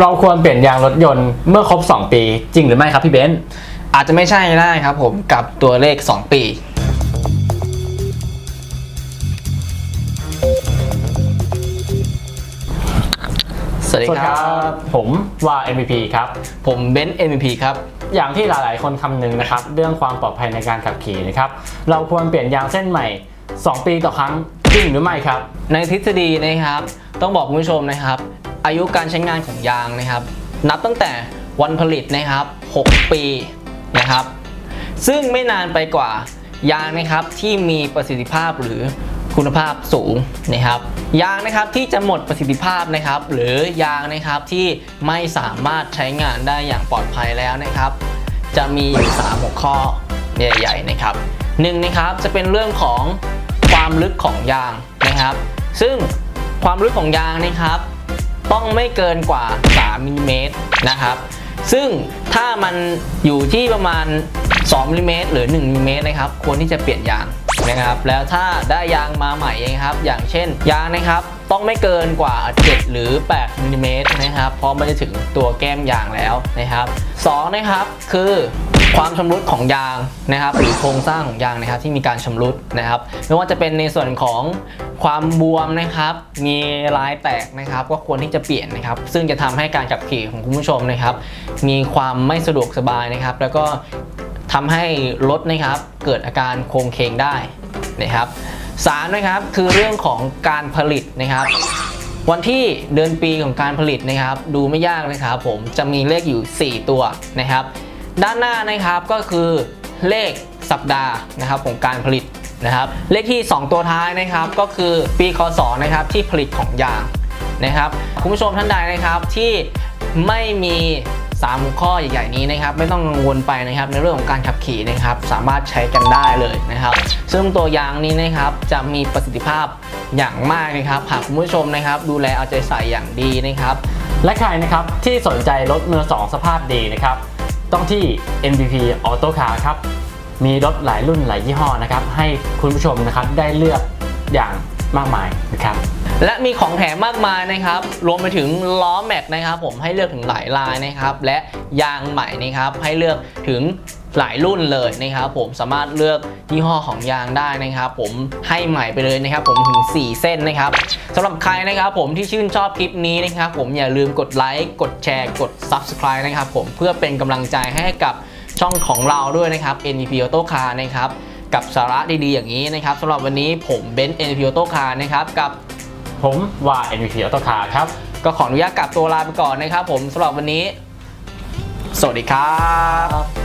เราควรเปลี่ยนยางรถยนต์เมื่อครบ 2 ปี จริงหรือไม่ครับพี่เบนซ์อาจจะไม่ใช่ได้ครับผมกับตัวเลข 2 ปี สวัสดีครับ ผมว่า MVP ครับ ผมเบนซ์ MVP ครับ อย่างที่หลายๆ คนคำนึงนะครับ เรื่องความปลอดภัยในการขับขี่นะครับ เราควรเปลี่ยนยางเส้นใหม่ 2 ปีต่อครั้งจริงหรือไม่ครับ ในทฤษฎีนะครับ ต้องบอกคุณผู้ชมนะครับ อายุการใช้งานของยางนะครับ นับตั้งแต่วันผลิตนะครับ 6 ปีนะครับ ซึ่งไม่นานไปกว่ายางนะครับที่มีประสิทธิภาพหรือคุณภาพสูงนะครับ ยางนะครับที่จะหมดประสิทธิภาพนะครับ หรือยางนะครับที่ไม่สามารถใช้งานได้อย่างปลอดภัยแล้วนะครับ จะมีอยู่3หัวข้อใหญ่ๆนะครับหนึ่งนะครับจะเป็นเรื่องของความลึกของยางนะครับ ซึ่งความลึกของยางนะครับ ต้องไม่เกินกว่า 3มิลลิเมตรนะครับ ซึ่งถ้ามันอยู่ที่ประมาณ 2มิลลิเมตรหรือ1มิลลิเมตรนะครับ ควรที่จะเปลี่ยนยางนะครับ แล้วถ้าได้ยางมาใหม่นะครับ อย่างเช่น ยางนะครับ ต้องไม่เกินกว่า 7 หรือ8มิลลิเมตรนะครับ เพราะมันจะถึงตัวแก้มยางแล้วนะครับสองนะครับคือ ความชำรุดของยางนะครับหรือโครงสร้างของยางนะครับที่มีการชำรุดนะครับ ไม่ว่าจะเป็นในส่วนของความบวมนะครับ มีลายแตกนะครับ ก็ควรที่จะเปลี่ยนนะครับ ซึ่งจะทำให้การขับขี่ของคุณผู้ชมนะครับ มีความไม่สะดวกสบายนะครับ แล้วก็ทำให้รถนะครับเกิดอาการโครงเคงได้นะครับสามนะครับคือเรื่องของการผลิตนะครับวันที่เดือนปีของการผลิตนะครับ ดูไม่ยากนะครับ ผมจะมีเลขอยู่ 4 ตัวนะครับ ด้านหน้านะครับก็คือเลขสัปดาห์นะครับของการผลิตนะครับ เลขที่ 2 ตัวท้ายนะครับก็คือปีคศนะครับที่ผลิตของยางนะครับคุณผู้ชมท่านใดนะครับที่ไม่มี3หัวข้อใหญ่ๆนี้นะครับไม่ต้องกังวลไปนะครับในเรื่องของการขับขี่นะครับสามารถใช้กันได้เลยนะครับ ซึ่งตัวยางนี้นะครับจะมีประสิทธิภาพอย่างมากนะครับหากคุณผู้ชมนะครับ ดูแลเอาใจใส่อย่างดีนะครับ และใครนะครับที่สนใจรถมือสองสภาพดีนะครับ ต้องที่ MVP Auto Car ครับ มีรถหลายรุ่นหลายยี่ห้อนะครับ ให้คุณผู้ชมนะครับได้เลือกอย่างมากมายนะครับและมีของแถมมากมายนะครับ รวมไปถึงล้อแม็กนะครับ ผมให้เลือกถึงหลายลายนะครับ และยางใหม่นะครับ ให้เลือกถึง หลายรุ่นเลยนะครับผมสามารถเลือกยี่ห้อของยางได้นะครับ ผมให้ใหม่ไปเลยนะครับ ผมถึง 4 เส้นนะครับสำหรับใครนะครับ ผมที่ชื่นชอบคลิปนี้นะครับ ผมอย่าลืมกดไลค์กดแชร์ กด Subscribe นะครับ ผมเพื่อเป็นกำลังใจให้กับช่องของเราด้วยนะครับ NVP Auto Car นะครับกับสาระดีๆอย่างนี้นะครับสำหรับวันนี้ผมเบนซ์ NVP Auto Car นะครับกับผมว่า MVP Auto Car ครับก็ขออนุญาตกลับตัวลาไปก่อนนะครับ ผมสำหรับวันนี้ สวัสดีครับ